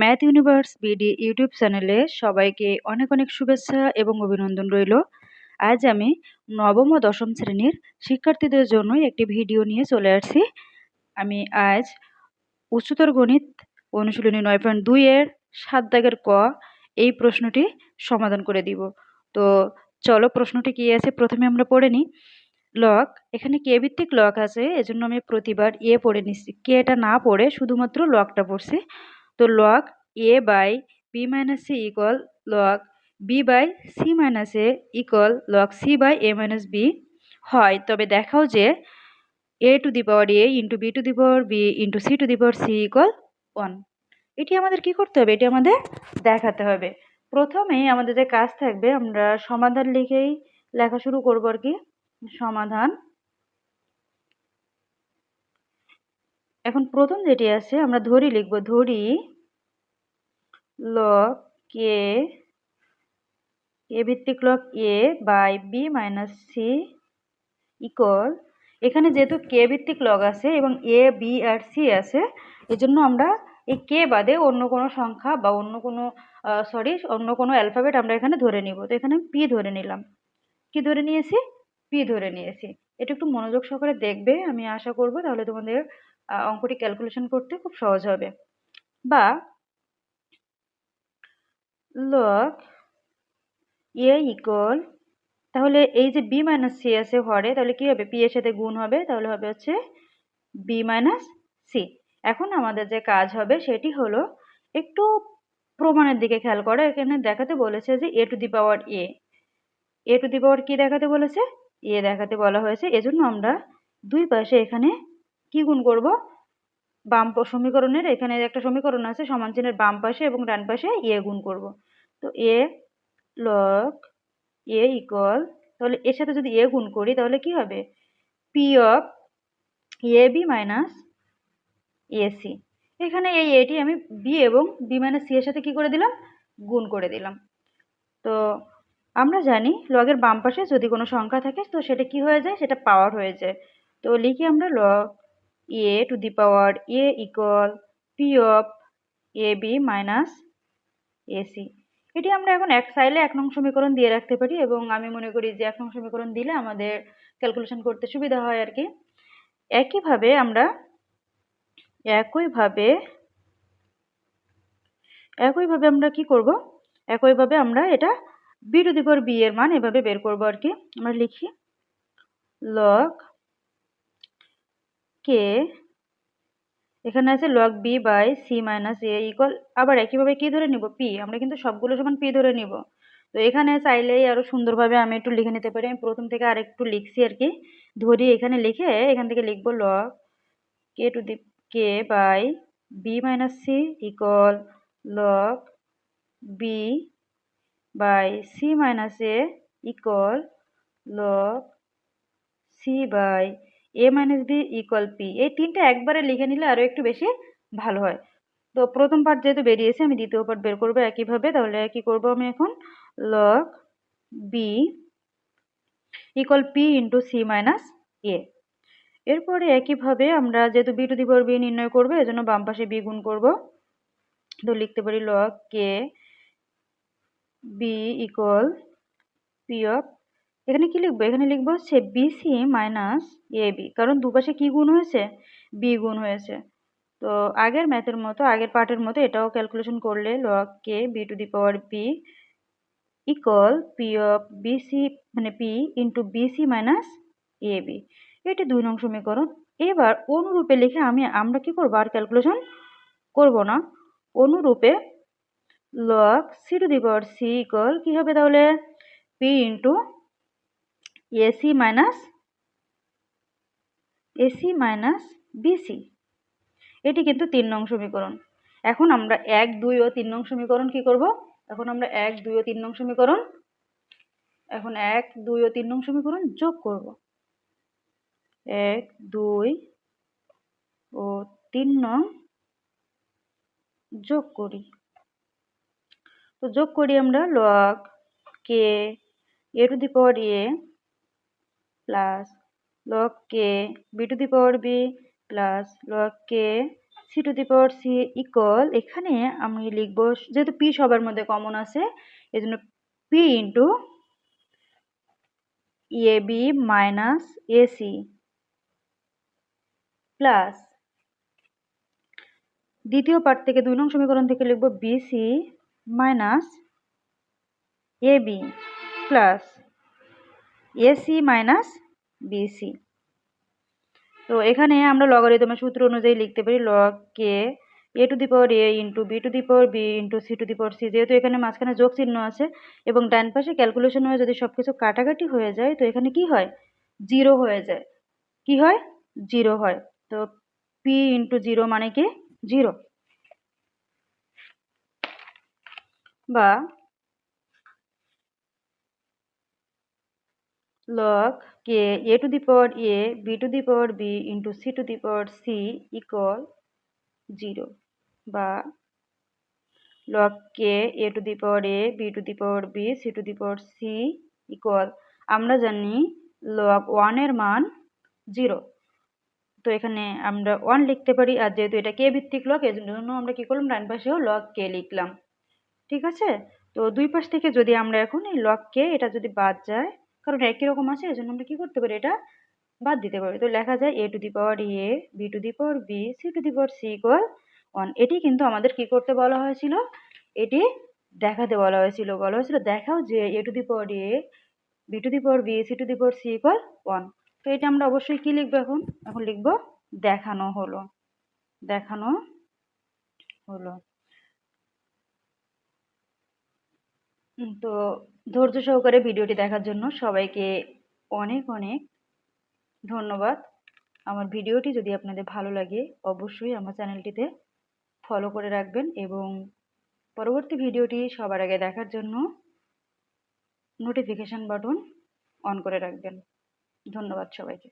Math universe BD YouTube চ্যানেলে সবাইকে অনেক অনেক শুভেচ্ছা এবং অভিনন্দন রইল। আজ আমি নবম ও দশম শ্রেণির শিক্ষার্থীদের জন্য একটি ভিডিও নিয়ে চলে আসছি। আমি আজ উচ্চতর গণিত অনুশীলনী নয় পয়েন্ট দুইয়ের সাত দাগের ক এই প্রশ্নটি সমাধান করে দিব। তো চলো প্রশ্নটি কী আছে? প্রথমে আমরা পড়ে নিই। লক, এখানে কে ভিত্তিক লক আছে? এজন্য আমি প্রতিবার এ পড়ে নিচ্ছি। কে এটা না পড়ে শুধুমাত্র লকটা পড়ছি। তো log A by B minus C equal log B by C minus A equal log C by A minus B হয়। তবে দেখাও যে A to the power A into B to the power B into C to the power C equal one এটি আমাদের কি করতে হবে? এটি আমাদের দেখাতে হবে। প্রথমে আমাদের যে কাজ থাকবে, আমরা সমাধান লিখেই লেখা শুরু করব আর কি। সমাধান এখন প্রথম যেটি আছে, আমরা ধরি লিখব, ধরি লগ কে এ ভিত্তিক log A by B minus C equal এখানে যেহেতু কে ভিত্তিক লগ আছে এবং এ বি আর সি আছে, এজন্য আমরা এই কে বাদে অন্য কোনো সংখ্যা বা অন্য কোনো সরি অন্য কোনো অ্যালফাবেট আমরা এখানে ধরে নিব। তো এখানে পি ধরে নিলাম। কি ধরে নিয়েছি? পি ধরে নিয়েছি। এটা একটু মনোযোগ সহকারে দেখবে, আমি আশা করব। তাহলে তোমাদের অঙ্কটি ক্যালকুলেশন করতে খুব সহজ হবে। বা লগ এ ইকুয়াল তাহলে এই যে বি মাইনাস সি আছে হরে, তাহলে কি হবে? পি এর সাথে গুণ হবে, তাহলে হবে হচ্ছে বি মাইনাস সি এখন আমাদের যে কাজ হবে, সেটি হলো একটু প্রমাণের দিকে খেয়াল করে। এখানে দেখাতে বলেছে যে এ to the power A A to the পাওয়ার কি দেখাতে বলেছে? এ দেখাতে বলা হয়েছে। এজন্য আমরা দুই পাশে এখানে কি গুণ করব? বাম সমীকরণের, এখানে একটা সমীকরণ আছে, সমান চিহ্নের বাম পাশে এবং ডান পাশে এ গুণ করব। তো এ লক এ ইকল তাহলে এর সাথে যদি এ গুণ করি, তাহলে কি হবে? P of A B minus AC এখানে এই এটি আমি বি এবং বি মাইনাস সি এর সাথে কি করে দিলাম? গুণ করে দিলাম। তো আমরা জানি লগের বাম পাশে যদি কোনো সংখ্যা থাকে, তো সেটা কি হয়ে যায়? সেটা পাওয়ার হয়ে যায়। তো লিখি আমরা log A to the power A equal P of A B minus AC এটি আমরা এখন এক সাইলে এক নং সমীকরণ দিয়ে রাখতে পারি এবং আমি মনে করি যে এক নং সমীকরণ দিলে আমাদের ক্যালকুলেশন করতে সুবিধা হয় আর কি। একইভাবে আমরা একইভাবে একইভাবে আমরা কি করব? একইভাবে আমরা এটা বি টু দি বি এর মান এভাবে বের করব আর কি। আমরা লিখি লগ কে? এখানে আছে log B by C minus A equal আবার একইভাবে কি ধরে নিব? পি আমরা কিন্তু সবগুলো সমান পি ধরে নিব। তো এখানে চাইলেই আরও সুন্দরভাবে আমি একটু লিখে নিতে পারি। আমি প্রথম থেকে আর একটু লিখছি আর কি। ধরি এখানে লিখে, এখান থেকে লিখব log k to the k by b minus c equal log b by c minus a equal log c by a minus b equal p এই তিনটা একবারে লিখে নিলে আরও একটু বেশি ভালো হয়। তো প্রথম পার্ট যেহেতু বেরিয়েছে, আমি দ্বিতীয় পার্ট বের করব একইভাবে। তাহলে কি করব আমি এখন? Log b equal p into c minus a এরপরে একইভাবে আমরা যেহেতু b to the power b নির্ণয় করব, এজন্য বাম পাশে বি গুণ করব। তো লিখতে পারি log k b equal p of এখানে কি লিখব? এখানে লিখব হচ্ছে বিসি মাইনাস এ বি কারণ দুপাশে কি গুণ হয়েছে? বি গুণ হয়েছে। তো আগের ম্যাথের মতো, আগের পার্টের মতো এটাও ক্যালকুলেশন করলে log k b to the power b equal p of bc মানে p into bc minus a b এটি দুই নং সমীকরণ। এবার অনুরূপে লিখে আমি, আমরা কি করব? আর ক্যালকুলেশন করব না। অনুরূপে log c to the power c equal কী হবে তাহলে? P into ac minus ac minus bc এটি কিন্তু তিন নং সমীকরণ। এখন আমরা এক, দুই ও তিন নং সমীকরণ কি করব? এখন আমরা এক, দুই ও তিন নং সমীকরণ, এখন এক, দুই ও তিন নং সমীকরণ যোগ করব। এক, দুই ও তিন নং যোগ করি। তো যোগ করি আমরা log k a to the power a plus log k b to the power b plus log k c to the power c equal এখানে আমি লিখব, যেহেতু পি সবার মধ্যে কমন আছে এই জন্য p into a b minus ac plus দ্বিতীয় পার্ট থেকে দুই নং সমীকরণ থেকে লিখব bc minus a b plus ac minus bc তো এখানে আমরা লগারিদমের সূত্র অনুযায়ী লিখতে পারি log k a to the power a into b to the power b into c to the power c যেহেতু এখানে মাঝখানে যোগ চিহ্ন আছে এবং ডান পাশে ক্যালকুলেশন হয়ে যদি সব কিছু কাটাকাটি হয়ে যায়, তো এখানে কি হয়? জিরো হয়ে যায়। কি হয়? জিরো হয়। তো পি ইন্টু জিরো মানে কি? জিরো বা log k a to the power a b to the power b into c to the power c equal 0 বা log k a to the power a b to the power b c to the power c equal আমরা জানি log 1 এর মান 0 তো এখানে আমরা 1 লিখতে পারি আর যেহেতু এটা কে ভিত্তিক লগ এর জন্য আমরা কি করলাম ডান পাশেও log k লিখলাম ঠিক আছে তো দুই পাশ থেকে যদি আমরা এখন এই k এটা যদি বাদ যায় কারণ একই রকম আছে এজন্য আমরা কি করতে পারি এটা বাদ দিতে পারি। তো লেখা যায় a to the power a b to the power b c to the power c equal one এটি কিন্তু আমাদের কি করতে বলা হয়েছিল? এটি দেখাতে বলা হয়েছিল। বলা হয়েছিল, দেখাও যে a to the power a b to the power b c to the power c equal one তো এটা আমরা অবশ্যই কি লিখব এখন? এখন লিখব, দেখানো হলো। দেখানো হলো। তো ধৈর্য সহকারে ভিডিওটি দেখার জন্য সবাইকে অনেক অনেক ধন্যবাদ। আমার ভিডিওটি যদি আপনাদের ভালো লাগে, অবশ্যই আমার চ্যানেলটিতে ফলো করে রাখবেন এবং পরবর্তী ভিডিওটি সবার আগে দেখার জন্য নোটিফিকেশান বাটন অন করে রাখবেন। ধন্যবাদ সবাইকে।